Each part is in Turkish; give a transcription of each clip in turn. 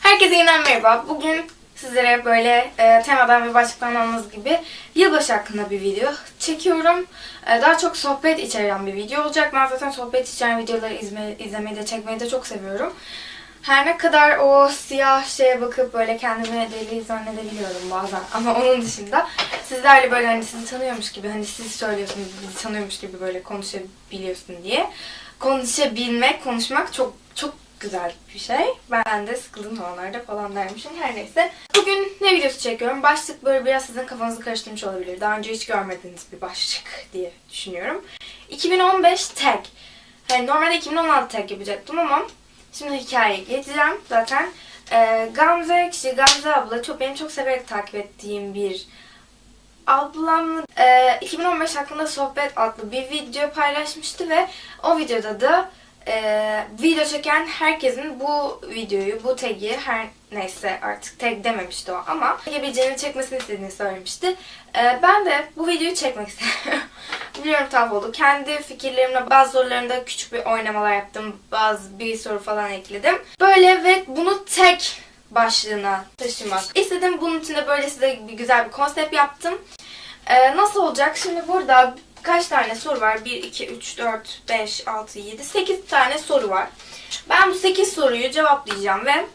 Herkese yeniden merhaba. Bugün sizlere böyle e, temadan ve başlıktan anladığınız gibi yılbaşı hakkında bir video çekiyorum. E, daha çok sohbet içeren bir video olacak. Ben zaten sohbet içeren videoları izme, izlemeyi de çekmeyi de çok seviyorum. Her ne kadar o siyah şeye bakıp böyle kendimi deli zannedebiliyorum bazen. Ama onun dışında sizlerle böyle hani sizi tanıyormuş gibi hani siz söylüyorsunuz bizi tanıyormuş gibi böyle konuşabiliyorsun diye. Konuşabilmek, konuşmak çok güzel bir şey. Ben de sıkıldığım zamanlarda falan dermişim. Her neyse. Bugün ne videosu çekiyorum? Başlık böyle biraz sizin kafanızı karıştırmış olabilir. Daha önce hiç görmediğiniz bir başlık diye düşünüyorum. 2015 tag. Yani normalde 2016 tag yapacaktım ama şimdi hikayeye geçeceğim. Zaten e, Gamze kişi Gamze abla çok benim çok severek takip ettiğim bir ablam e, 2015 hakkında sohbet adlı bir video paylaşmıştı ve o videoda da e, video çeken herkesin bu videoyu, bu tagi her neyse artık tag dememişti o ama yapabileceğini çekmesini istediğini söylemişti. E, ben de bu videoyu çekmek istedim. Biliyorum tuhaf oldu. Kendi fikirlerimle bazı sorularında küçük bir oynamalar yaptım. Bazı bir soru falan ekledim. Böyle ve bunu tek başlığına taşımak istedim. Bunun için de böyle size bir güzel bir konsept yaptım. Ee, nasıl olacak? Şimdi burada kaç tane soru var? 1, 2, 3, 4, 5, 6, 7, 8 tane soru var. Ben bu 8 soruyu cevaplayacağım ve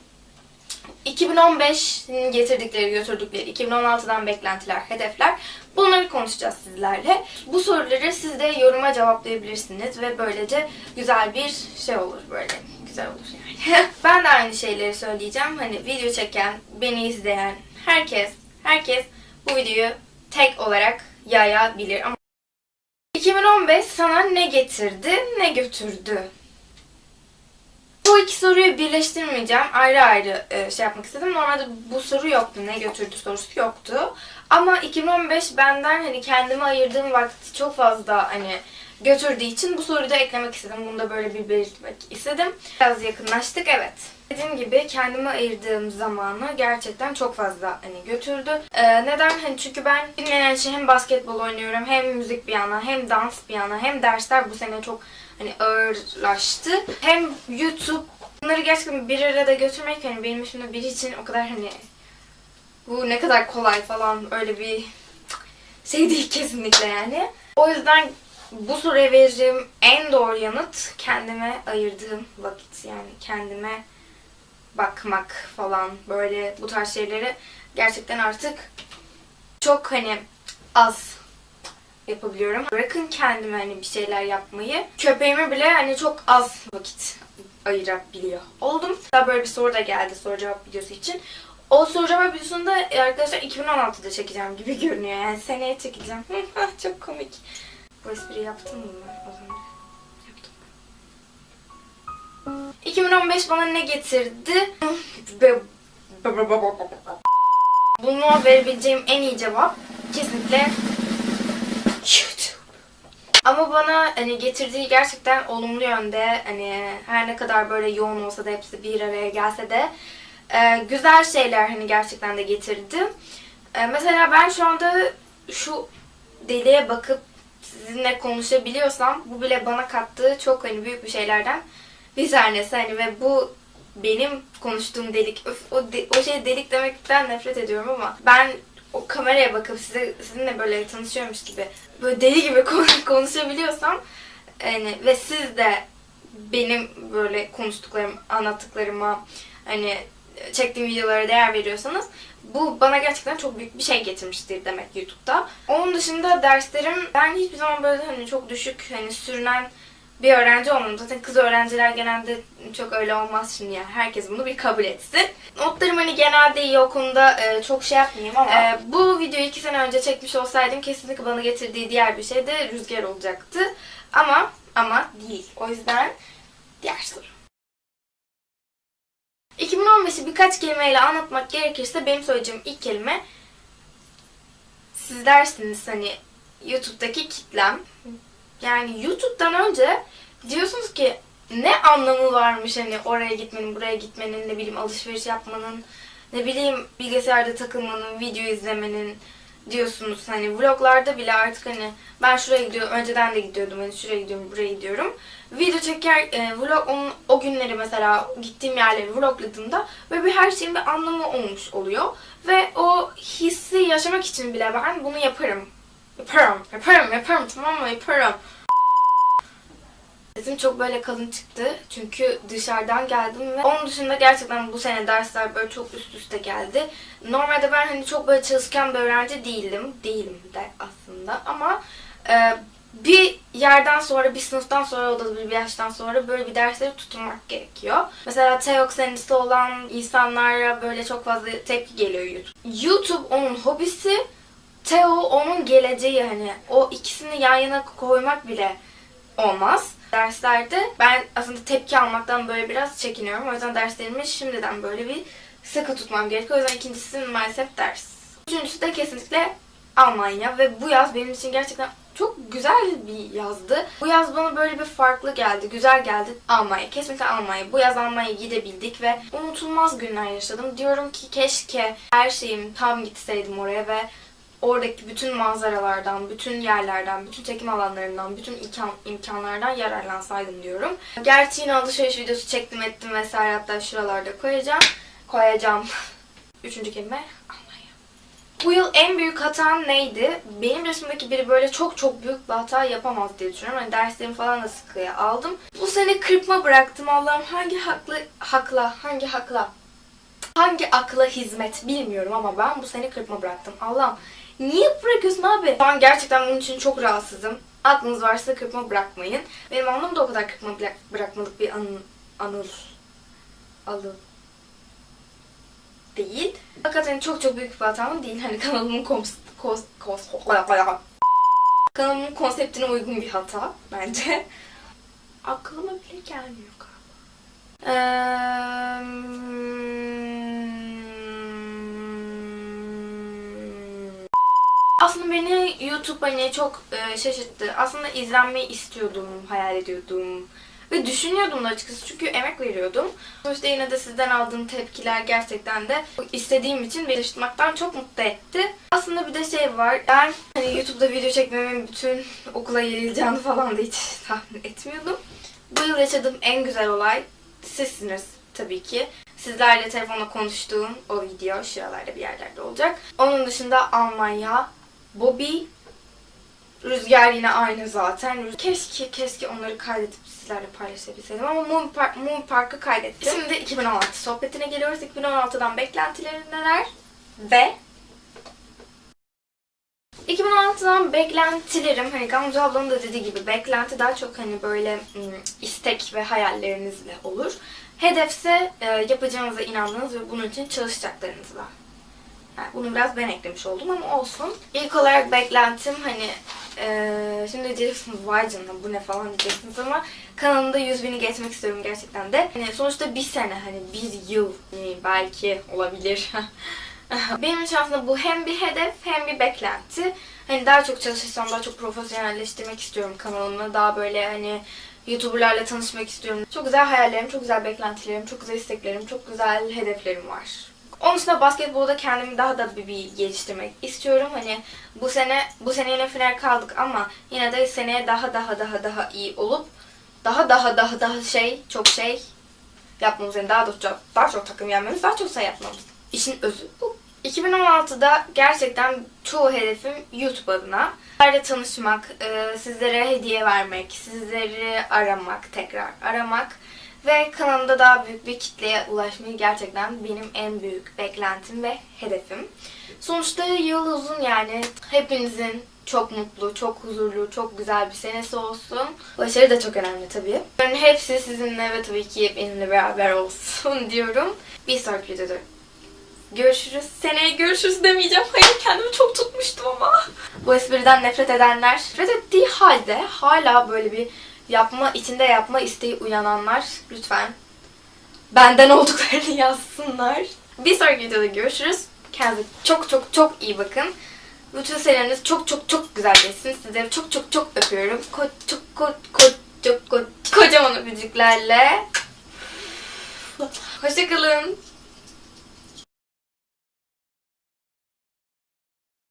2015'in getirdikleri, götürdükleri, 2016'dan beklentiler, hedefler bunları konuşacağız sizlerle. Bu soruları siz de yoruma cevaplayabilirsiniz ve böylece güzel bir şey olur böyle. Güzel olur yani. ben de aynı şeyleri söyleyeceğim. Hani video çeken, beni izleyen herkes, herkes bu videoyu tek olarak yayabilir. Ama 2015 sana ne getirdi, ne götürdü? Bu iki soruyu birleştirmeyeceğim. Ayrı ayrı e, şey yapmak istedim. Normalde bu soru yoktu. Ne götürdü sorusu yoktu. Ama 2015 benden hani kendime ayırdığım vakti çok fazla hani götürdüğü için bu soruyu da eklemek istedim. Bunu da böyle bir belirtmek istedim. Biraz yakınlaştık evet. Dediğim gibi kendime ayırdığım zamanı gerçekten çok fazla hani götürdü. Ee, neden? Hani çünkü ben dinlenen şey hem basketbol oynuyorum hem müzik bir yana hem dans bir yana hem dersler bu sene çok hani ağırlaştı. Hem YouTube bunları gerçekten bir arada götürmek hani benim için biri için o kadar hani bu ne kadar kolay falan öyle bir şey değil kesinlikle yani. O yüzden bu soruya vereceğim en doğru yanıt kendime ayırdığım vakit yani kendime bakmak falan böyle bu tarz şeyleri gerçekten artık çok hani az yapabiliyorum. Bırakın kendime hani bir şeyler yapmayı. Köpeğime bile hani çok az vakit ayırabiliyor oldum. Daha böyle bir soru da geldi soru cevap videosu için. O soru cevap videosunu da arkadaşlar 2016'da çekeceğim gibi görünüyor. Yani seneye çekeceğim. çok komik. Bu espriyi yaptım mı ben az önce? Yaptım. 2015 bana ne getirdi? Buna verebileceğim en iyi cevap kesinlikle YouTube. Ama bana hani getirdiği gerçekten olumlu yönde hani her ne kadar böyle yoğun olsa da hepsi bir araya gelse de e, güzel şeyler hani gerçekten de getirdi. E, mesela ben şu anda şu deliğe bakıp sizinle konuşabiliyorsam bu bile bana kattığı çok hani büyük bir şeylerden bir tanesi. Hani ve bu benim konuştuğum delik öf, o, de, o şey delik demekten nefret ediyorum ama ben o kameraya bakıp size sizinle böyle tanışıyormuş gibi böyle deli gibi konuşabiliyorsam yani ve siz de benim böyle konuştuklarım, anlattıklarıma hani çektiğim videolara değer veriyorsanız bu bana gerçekten çok büyük bir şey getirmiştir demek YouTube'da. Onun dışında derslerim ben hiçbir zaman böyle hani çok düşük hani sürünen bir öğrenci olmadım. Zaten kız öğrenciler genelde çok öyle olmaz şimdi yani. Herkes bunu bir kabul etsin. Notlarım hani genelde iyi o konuda e, çok şey yapmayayım ama e, bu videoyu iki sene önce çekmiş olsaydım kesinlikle bana getirdiği diğer bir şey de rüzgar olacaktı. Ama ama değil. O yüzden diğer soru. 2015'i birkaç kelimeyle anlatmak gerekirse benim söyleyeceğim ilk kelime siz dersiniz hani YouTube'daki kitlem. Yani YouTube'dan önce diyorsunuz ki ne anlamı varmış hani oraya gitmenin, buraya gitmenin, ne bileyim alışveriş yapmanın, ne bileyim bilgisayarda takılmanın, video izlemenin, diyorsunuz. Hani vloglarda bile artık hani ben şuraya gidiyorum, önceden de gidiyordum, hani şuraya gidiyorum, buraya gidiyorum. Video çeker, e, vlog onun, o günleri mesela gittiğim yerleri vlogladığımda böyle bir her şeyin bir anlamı olmuş oluyor. Ve o hissi yaşamak için bile ben bunu yaparım. Yaparım, yaparım, yaparım tamam mı? Yaparım. Sesim çok böyle kalın çıktı. Çünkü dışarıdan geldim ve onun dışında gerçekten bu sene dersler böyle çok üst üste geldi. Normalde ben hani çok böyle çalışkan bir öğrenci değildim. Değilim de aslında ama e, bir yerden sonra, bir sınıftan sonra o da bir yaştan sonra böyle bir dersleri tutunmak gerekiyor. Mesela TEOK senesi olan insanlara böyle çok fazla tepki geliyor YouTube. YouTube onun hobisi, Teo onun geleceği hani o ikisini yan yana koymak bile olmaz. Derslerde ben aslında tepki almaktan böyle biraz çekiniyorum. O yüzden derslerimi şimdiden böyle bir sıkı tutmam gerekiyor. O yüzden ikincisi maalesef ders. Üçüncüsü de kesinlikle Almanya ve bu yaz benim için gerçekten çok güzel bir yazdı. Bu yaz bana böyle bir farklı geldi, güzel geldi. Almanya, kesinlikle Almanya. Bu yaz Almanya'ya gidebildik ve unutulmaz günler yaşadım. Diyorum ki keşke her şeyim tam gitseydim oraya ve oradaki bütün manzaralardan, bütün yerlerden, bütün çekim alanlarından, bütün imkan, imkanlardan yararlansaydım diyorum. Gerçi yine alışveriş videosu çektim ettim vesaire hatta şuralarda koyacağım. Koyacağım. Üçüncü kelime. Bu yıl en büyük hatam neydi? Benim resimdeki biri böyle çok çok büyük bir hata yapamaz diye düşünüyorum. Hani derslerimi falan da sıkıya aldım. Bu sene kırpma bıraktım. Allah'ım hangi haklı, hakla, hangi hakla, hangi akla hizmet bilmiyorum ama ben bu sene kırpma bıraktım. Allah'ım niye bırakıyorsun abi? Şu an gerçekten bunun için çok rahatsızım. Aklınız varsa kırpma bırakmayın. Benim anlamda o kadar kırpma bırak- bırakmalık bir an, anıl. Alı değil. Fakat hani çok çok büyük bir hatam değil. Hani kanalımın kons, kos, kos, kanalımın konseptine uygun bir hata bence. Aklıma bile gelmiyor galiba. Eee, Aslında beni YouTube hani çok e, şaşırttı. Aslında izlenmeyi istiyordum, hayal ediyordum. Ve düşünüyordum da açıkçası çünkü emek veriyordum. Sonuçta yine de sizden aldığım tepkiler gerçekten de istediğim için beni şaşırtmaktan çok mutlu etti. Aslında bir de şey var. Ben hani YouTube'da video çekmemin bütün okula yayılacağını falan da hiç tahmin etmiyordum. Bu yıl yaşadığım en güzel olay sizsiniz tabii ki. Sizlerle telefonla konuştuğum o video şuralarda bir yerlerde olacak. Onun dışında Almanya, Bobby, Rüzgar yine aynı zaten. Keşke keşke onları kaydedip sizlerle paylaşabilseydim ama Moon, Park, Moon Park'ı kaydettim. Şimdi 2016 sohbetine geliyoruz. 2016'dan beklentilerin neler? Ve 2016'dan beklentilerim hani Gamze ablanın da dediği gibi beklenti daha çok hani böyle ım, istek ve hayallerinizle olur. Hedefse e, yapacağınıza inandığınız ve bunun için çalışacaklarınız var. Yani bunu biraz ben eklemiş oldum ama olsun. İlk olarak beklentim hani e, şimdi diyeceksiniz vay canına bu ne falan diyeceksiniz ama kanalımda 100 bini geçmek istiyorum gerçekten de. Hani sonuçta bir sene hani bir yıl hani belki olabilir. Benim için aslında bu hem bir hedef hem bir beklenti. Hani daha çok çalışırsam daha çok profesyonelleştirmek istiyorum kanalımı. Daha böyle hani YouTuber'larla tanışmak istiyorum. Çok güzel hayallerim, çok güzel beklentilerim, çok güzel isteklerim, çok güzel hedeflerim var. Onun dışında basketbolda kendimi daha da bir, bir geliştirmek istiyorum. Hani bu sene bu sene yine final kaldık ama yine de seneye daha daha daha daha iyi olup daha daha daha daha şey çok şey yapmamız yani daha da çok daha çok takım yenmemiz, daha çok sayı yapmamız. İşin özü bu. 2016'da gerçekten çoğu hedefim YouTube adına. Sizlerle tanışmak, e, sizlere hediye vermek, sizleri aramak, tekrar aramak ve kanalımda daha büyük bir kitleye ulaşmayı gerçekten benim en büyük beklentim ve hedefim. Sonuçta yıl uzun yani hepinizin çok mutlu, çok huzurlu, çok güzel bir senesi olsun. Başarı da çok önemli tabii. Bunların hepsi sizinle ve tabii ki benimle beraber olsun diyorum. Bir sonraki videoda görüşürüz. Seneye görüşürüz demeyeceğim. Hayır kendimi çok tutmuştum ama. Bu espriden nefret edenler, nefret ettiği halde hala böyle bir yapma, içinde yapma isteği uyananlar lütfen benden olduklarını yazsınlar. Bir sonraki videoda görüşürüz. Kendinize çok çok çok iyi bakın. Bütün seneniz çok çok çok güzel geçsin. Sizleri çok çok çok öpüyorum. Ko çok ko ko çok ko kocaman öpücüklerle. Hoşçakalın.